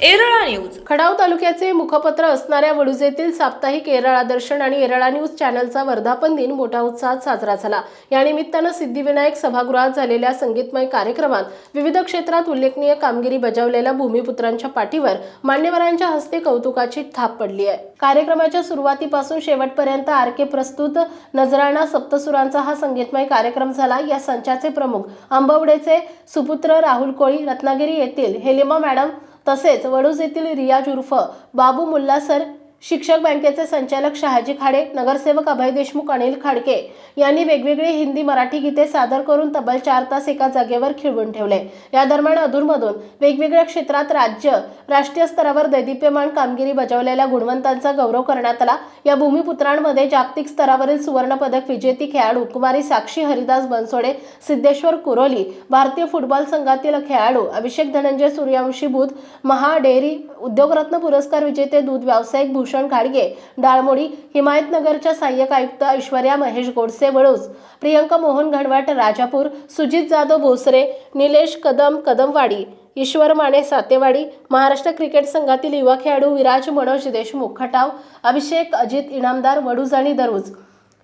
Erala news. Khadav तालुक्याचे मुखपत्र असणाऱ्या वडूजेतील साप्ताहिक एरळा दर्शन आणि एरळा न्यूज चॅनलचा वर्धापन दिन मोठ्या उत्साहात साजरा झाला. या निमित्तानं सिद्धिविनायक सभागृहात झालेल्या संगीतमय कार्यक्रमात विविध क्षेत्रात उल्लेखनीय कामगिरी बजावलेल्या भूमिपुत्रांच्या पाठीवर मान्यवरांच्या हस्ते कौतुकाची थाप पडली आहे. कार्यक्रमाच्या सुरुवातीपासून शेवटपर्यंत आर के प्रस्तुत नजराणा सप्तसुरांचा हा संगीतमय कार्यक्रम झाला. या संचाचे प्रमुख आंबवडेचे सुपुत्र राहुल कोळी रत्नागिरी येथील हेलिमा मॅडम तसेच वडूज येथील रियाज उर्फ बाबू मुल्ला सर शिक्षक बँकेचे संचालक शहाजी खाडे नगरसेवक अभय देशमुख अनिल खाडके यांनी वेगवेगळी हिंदी मराठी गीते सादर करून तब्बल चार तास एका जागेवर खिळवून ठेवले. या दरम्यान अधूनमधून वेगवेगळ्या क्षेत्रात राज्य राष्ट्रीय स्तरावर दैदिप्यमान कामगिरी बजावलेल्या गुणवंतांचा गौरव करण्यात आला. या भूमिपुत्रांमध्ये जागतिक स्तरावरील सुवर्णपदक विजेती खेळाडू कुमारी साक्षी हरिदास बनसोडे सिद्धेश्वर कुरोली भारतीय फुटबॉल संघातील खेळाडू अभिषेक धनंजय सूर्यवंशी बुध महा डेअरी उद्योगरत्न पुरस्कार विजेते दूध व्यावसायिक भूषण घाडगे डाळमोडी हिमायतनगरच्या सहाय्यक आयुक्त ऐश्वर्या महेश गोडसे वडूज प्रियंका मोहन घनवाट राजापूर सुजित जाधव भोसरे निलेश कदम कदमवाडी ईश्वर माने सातेवाडी महाराष्ट्र क्रिकेट संघातील युवा खेळाडू विराज मनोज देशमुख खटाव अभिषेक अजित इनामदार वडूज आणि दरुज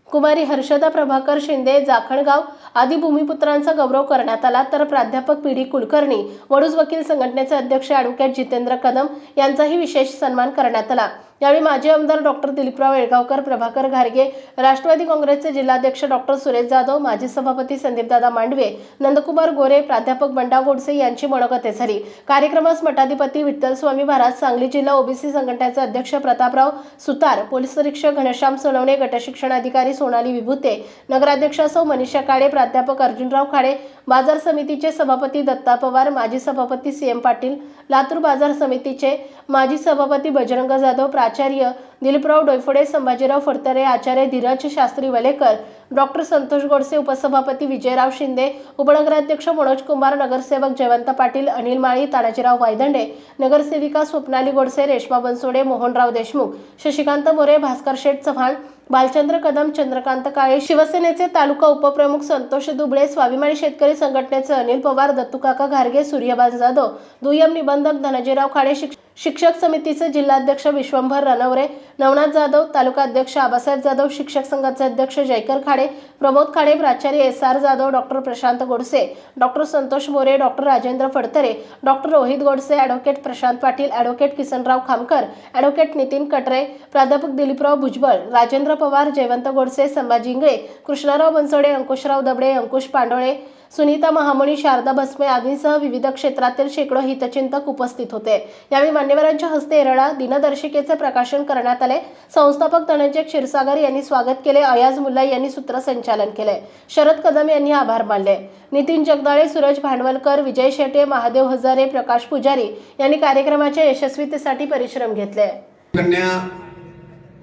कुमारी हर्षदा प्रभाकर शिंदे जाखणगाव आदी भूमिपुत्रांचा गौरव करण्यात आला तर प्राध्यापक पी डी कुलकर्णी वडूज वकील संघटनेचे अध्यक्ष ॲडव्होकेट जितेंद्र कदम यांचाही विशेष सन्मान करण्यात आला. यावेळी माजी आमदार डॉक्टर दिलीपराव येळगावकर प्रभाकर घारगे राष्ट्रवादी काँग्रेसचे जिल्हाध्यक्ष डॉक्टर सुरेश जाधव माजी सभापती संदीपदादा मांडवे नंदकुमार गोरे प्राध्यापक बंडा गोडसे यांची मनोगते झाली. कार्यक्रमास मठाधिपती विठ्ठल स्वामी महाराज सांगली जिल्हा ओबीसी संघटनेचे अध्यक्ष प्रतापराव सुतार पोलीस निरीक्षक घनश्याम सोनवणे गटशिक्षण अधिकारी सोनाली विभूते नगराध्यक्ष सौ मनीषा काळे प्राध्यापक अर्जुनराव खाडे बाजार समितीचे सभापती दत्ता पवार माजी सभापती सी एम पाटील लातूर बाजार समितीचे माजी सभापती बजरंग जाधव प्राचार्य दिलीपराव डोयफोडे संभाजीराव फडतरे आचार्य धीरज शास्त्री वलेकर डॉक्टर संतोष गोडसे उपसभापती विजयराव शिंदे उपनगराध्यक्ष मनोज कुमार नगरसेवक जयवंत पाटील अनिल माळी तानाजीराव वायदंडे नगरसेविका स्वप्नाली गोडसे रेश्मा बनसोडे मोहनराव देशमुख शशिकांत मोरे भास्कर शेठ चव्हाण बालचंद्र कदम चंद्रकांत काळे शिवसेनेचे तालुका उपप्रमुख संतोष दुबळे स्वाभिमानी शेतकरी संघटनेचे अनिल पवार दत्तूकाका घारगे सूर्यबाज जाधव दुय्यम निबंधक धनंजयराव खाडे शिक- शिक्षक समितीचे जिल्हाध्यक्ष विश्वंभर रनवरे नवनाथ जाधव तालुका अध्यक्ष आबासाहेब जाधव शिक्षक संघाचे अध्यक्ष जयकर खाडे प्रमोद खाडे प्राचार्य S R Jadhav doctor Prashant Godse doctor Santosh More doctor Rajendra Phadtare doctor Rohit Godse advocate Prashant Patil advocate Kisanrao Khamkar advocate Nitin Katre प्राध्यापक दिलीपराव भुजबळ राजेंद्र पवार जयवंत गोडसे संभाजी इंगळे कृष्णराव बनसोडे अंकुशराव दबडे अंकुश पांडोळे सुनीता महामणी शारदा भस्मे आदींसह विविध क्षेत्रातील शेकडो हितचिंतक उपस्थित होते. यावेळी मान्यवरांच्या हस्ते एरळा दिनदर्शिकेचे प्रकाशन करण्यात आले. संस्थापक धनंजय क्षीरसागर यांनी स्वागत केले. अयाज मुल्ला यांनी सूत्रसंचालन केले. शरद कदम यांनी आभार मानले. नितीन जगदाळे सूरज भांडवलकर विजय शेटे महादेव हजारे प्रकाश पुजारी यांनी कार्यक्रमाच्या यशस्वीतेसाठी परिश्रम घेतले. कन्या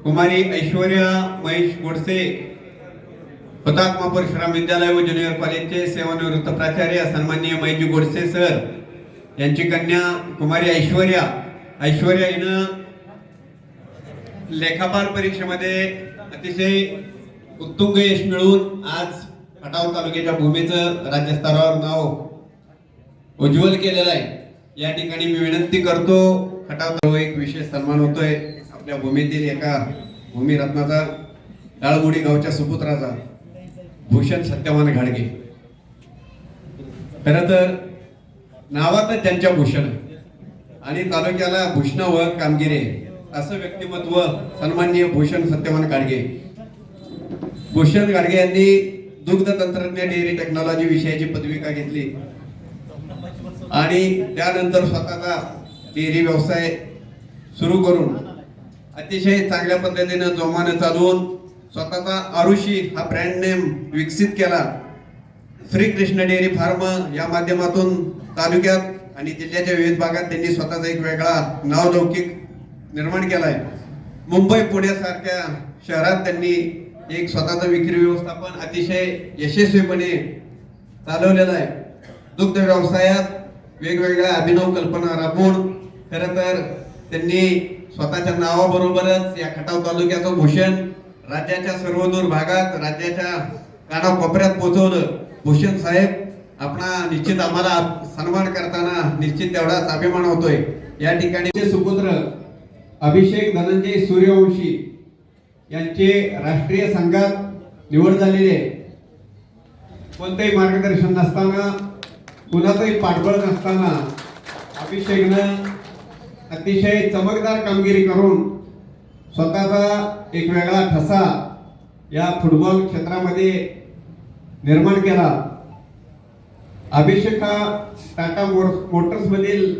कुमारी ऐश्वर्या महेश गोडसे हुतात्मा परशुराम विद्यालय व ज्युनियर कॉलेजचे सेवानिवृत्त प्राचार्य सन्माननीय मैजी गोडसे सर यांची कन्या कुमारी ऐश्वर्या. ऐश्वर्या हिनं लेखापाल परीक्षेमध्ये अतिशय उत्तुंग यश मिळवून आज खटाव तालुक्याच्या भूमीचं राज्यस्तरावर नाव उज्ज्वल केलेलं आहे. या ठिकाणी मी विनंती करतो खटाव एक विशेष सन्मान होतोय. आपल्या भूमीतील एका भूमिरत्नाचा डाळमुडी गावच्या सुपुत्राचा. भूषण सत्यवान घाडगे. खरं तर नावातच त्यांच्या भूषण. आणि तालुक्याला भूषण व कामगिरी. असं व्यक्तिमत्व सन्माननीय भूषण सत्यवान गाडगे भूषण गाडगे यांनी दुग्ध तंत्रज्ञ डेअरी टेक्नॉलॉजी विषयाची पदविका घेतली. आणि त्यानंतर स्वतःचा डेअरी व्यवसाय सुरू करून अतिशय चांगल्या पद्धतीनं जोमानं चालवून स्वतःचा आरुषी हा ब्रँड नेम विकसित केला. श्री कृष्ण डेअरी फार्म या माध्यमातून तालुक्यात आणि जिल्ह्याच्या विविध भागात त्यांनी स्वतःचा एक वेगळा नावलौकिक निर्माण केला आहे मुंबई पुण्यासारख्या शहरात त्यांनी एक स्वतःचं विक्री व्यवस्थापन अतिशय यशस्वीपणे चालवलेलं आहे. दुग्ध व्यवसायात वेगवेगळ्या अभिनव कल्पना राबवून खरं तर त्यांनी स्वतःच्या नावाबरोबरच या खटाव तालुक्याचं भूषण राज्याच्या सर्वदूर भागात राज्याच्या कानाकोपऱ्यात पोहोचवलं. भूषण साहेब आपणा निश्चित आम्हाला सन्मान करताना निश्चित तेवढाच अभिमान होतोय. या ठिकाणी सुपुत्र अभिषेक धनंजय सूर्यवंशी यांचे राष्ट्रीय संघात निवड झालेली आहे. मार्गदर्शन नसताना कुणाचंही पाठबळ नसताना अभिषेकनं अतिशय चमकदार कामगिरी करून स्वतःचा एक वेगळा ठसा या फुटबॉल क्षेत्रामध्ये निर्माण केला. अभिषेक हा टाटा मोटर्स मधील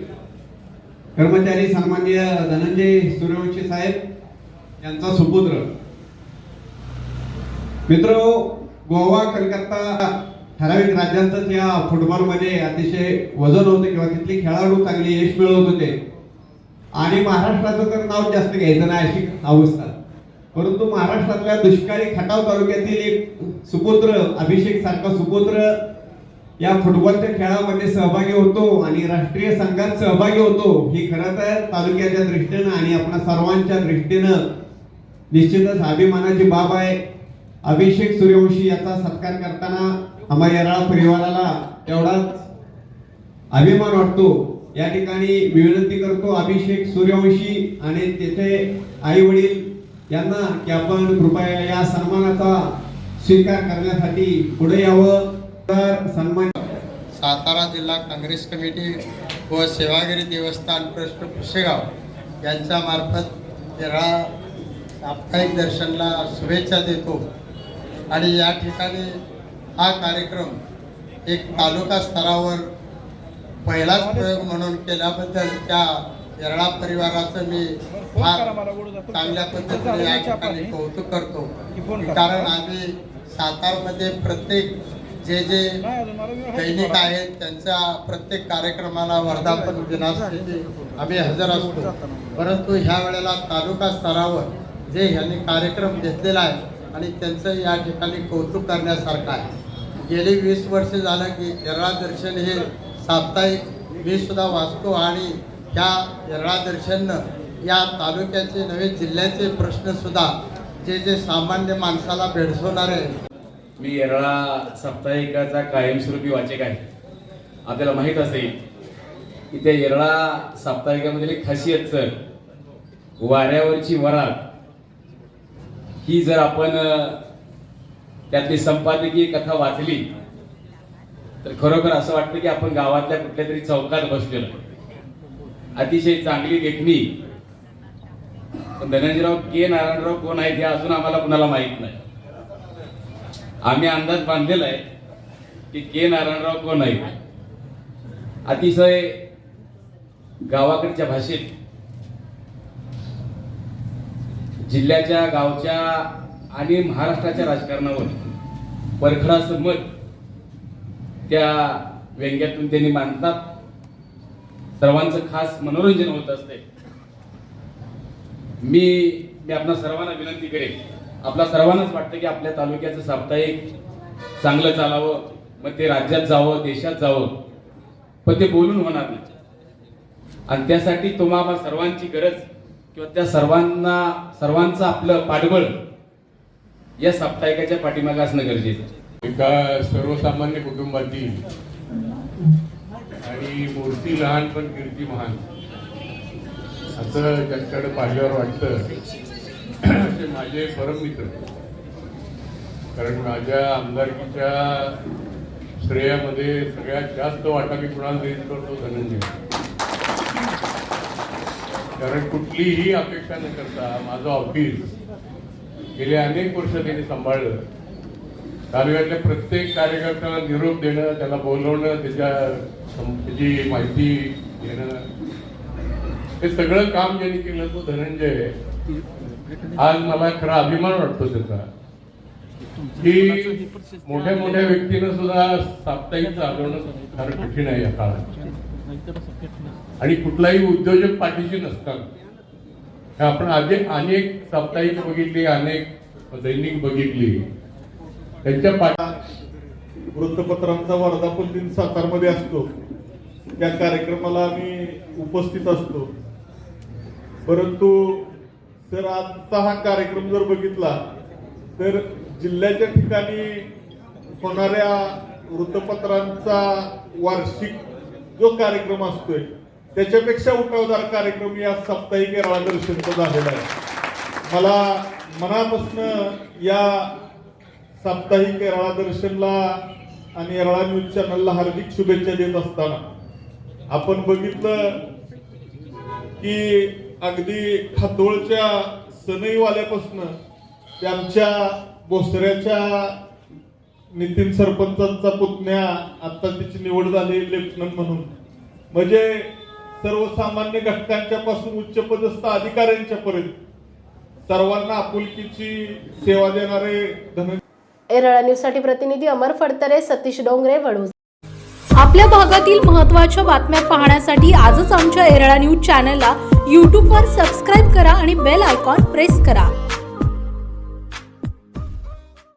कर्मचारी सन्माननीय धनंजय सूर्यवंशी साहेब यांचा सुपुत्र. मित्र गोवा कलकत्ता ठराविक राज्यांतच या फुटबॉलमध्ये अतिशय वजन होते किंवा तिथले खेळाडू चांगले यश मिळवत होते. आणि महाराष्ट्राचं तर नाव जास्त घ्यायचं नाही अशी अवस्था. परंतु महाराष्ट्रातल्या दुष्काळी खटाव तालुक्यातील एक सुपुत्र अभिषेक सारखा सुपुत्र या फुटबॉलच्या खेळामध्ये सहभागी होतो आणि राष्ट्रीय संघात सहभागी होतो. ही खरं तर तालुक्याच्या दृष्टीनं आणि आपल्या सर्वांच्या दृष्टीनं निश्चितच अभिमानाची बाब आहे. अभिषेक सूर्यवंशी याचा सत्कार करताना आम्हा येराळा परिवाराला तेवढाच अभिमान वाटतो. या ठिकाणी विनंती करतो अभिषेक सूर्यवंशी आणि तेथे आई वडील यांना की आपण कृपया या सन्मानाचा स्वीकार करण्यासाठी पुढे यावं. तर सन्मान सातारा जिल्हा काँग्रेस कमिटी व सेवागिरी देवस्थान ट्रस्ट पुसेगाव यांच्या मार्फत येरळा साप्ताहिक दर्शनला शुभेच्छा देतो. आणि या ठिकाणी हा कार्यक्रम एक तालुका स्तरावर पहिलाच प्रयोग म्हणून केल्याबद्दल त्या येरळा परिवाराचं मी फार चांगल्या पद्धतीने या ठिकाणी कौतुक करतो. कारण आम्ही सातारमध्ये प्रत्येक जे जे दैनिक आहेत त्यांच्या प्रत्येक कार्यक्रमाला वर्धापन दिनासाठी आम्ही हजर असतो. परंतु ह्या वेळेला तालुका स्तरावर जे ह्यांनी कार्यक्रम घेतलेला आहे आणि त्यांचं या ठिकाणी कौतुक करण्यासारखं आहे. गेली वीस वर्ष झालं की येरळा दर्शन हे साप्ताहिक मी सुद्धा वाचतो आणि त्या येरळा दर्शननं या तालुक्याचे नवे जिल्ह्याचे प्रश्न सुद्धा जे जे सामान्य माणसाला भेडसवणारे मी येरळा साप्ताहिकाचा कायमस्वरूपी वाचक आहे. आपल्याला माहीत असेल की त्या येरळा साप्ताहिकामधील खासियत सर वाऱ्यावरची वरात. ही जर आपण त्यातली संपादकीय कथा वाचली तर खरोखर असं वाटतं की आपण गावातल्या कुठल्या तरी चौकात बसलेलो अतिशय चांगली लेखणी. पण धनंजयराव के नारायणराव कोण आहेत हे अजून आम्हाला कुणाला माहीत नाही. आम्ही अंदाज बांधलेला आहे की के नारायणराव कोण आहेत. अतिशय गावाकडच्या भाषेत जिल्ह्याच्या गावच्या आणि महाराष्ट्राच्या राजकारणावर परखड मत त्या व्यंग्यातून त्यांनी मांडतात. सर्वांचं खास मनोरंजन होत असते. मी मी आपल्या सर्वांना विनंती करेन. आपला सर्वांनाच वाटतं की आपल्या तालुक्याचं साप्ताहिक चांगलं चालावं मग ते राज्यात जावं देशात जावं. पण ते बोलून होणार नाही. आणि त्यासाठी तुम्हाला सर्वांची गरज किंवा त्या सर्वांना सर्वांचं आपलं पाठबळ या साप्ताहिकाच्या पाठीमागे असणं गरजेचं आहे. एका सर्वसामान्य कुटुंबातील आणि मूर्ती लहान पण कीर्ती महान. असं त्यांच्याकडे पाहिल्यावर वाटतं ते माझे परममित्र. कारण माझ्या आमदारकीच्या श्रेयामध्ये सगळ्यात जास्त वाटा मी कुणाला देत करतो? धनंजय. कारण कुठलीही अपेक्षा न करता माझं ऑफिस गेले अनेक वर्ष त्यांनी सांभाळलं. तालुक्यातल्या प्रत्येक कार्यकर्त्याला निरोप देणं त्याला बोलवणं त्याच्या त्याची माहिती घेणं. हे सगळं काम ज्यांनी केलं तो धनंजय आज मला खरा अभिमान वाटतो त्याचा. की मोठ्या मोठ्या व्यक्तीनं सुद्धा साप्ताहिक चालवणं फार कठीण आहे या काळात. आणि कुठलाही उद्योजक पाठीशी नसतात. आपण आधी अनेक साप्ताहिक बघितली अनेक दैनिक बघितली. त्यांच्या वृत्तपत्रांचा वर्धापन दिन सातारमध्ये असतो. त्या कार्यक्रमाला आम्ही उपस्थित असतो. परंतु सर आजचा हा कार्यक्रम जर बघितला तर जिल्ह्याच्या ठिकाणी होणाऱ्या वृत्तपत्रांचा वार्षिक जो कार्यक्रम असतोय त्याच्यापेक्षा उठावदार कार्यक्रम या साप्ताहिक येरळा दर्शनचा झालेला आहे. मला मनापासून या साप्ताहिक येरळा दर्शनला आणि येरळा न्यूज चॅनलला हार्दिक शुभेच्छा देत असताना आपण बघितलं की अगदी खातोळच्या सनईवाल्यापासून ते आमच्या बोसऱ्याच्या नितीन सरपंचांचा पुतण्या आता तिची निवड झाली लेफ्टनंट म्हणून. म्हणजे सर्वसामान्य घटकांच्या पासून उच्च पदस्थ अधिकाऱ्यांच्या पर्यंत सर्वांना आपुलकीची सेवा देणारे धन एरळा न्यूजसाठी प्रतिनिधी अमर फडतरे सतीश डोंगरे वडूज आपल्या भागातील महत्त्वाच्या बातम्या पाहण्यासाठी आजच आमच्या एरळा न्यूज चॅनलला यूट्यूबवर सबस्क्राईब करा आणि बेल आयकॉन प्रेस करा.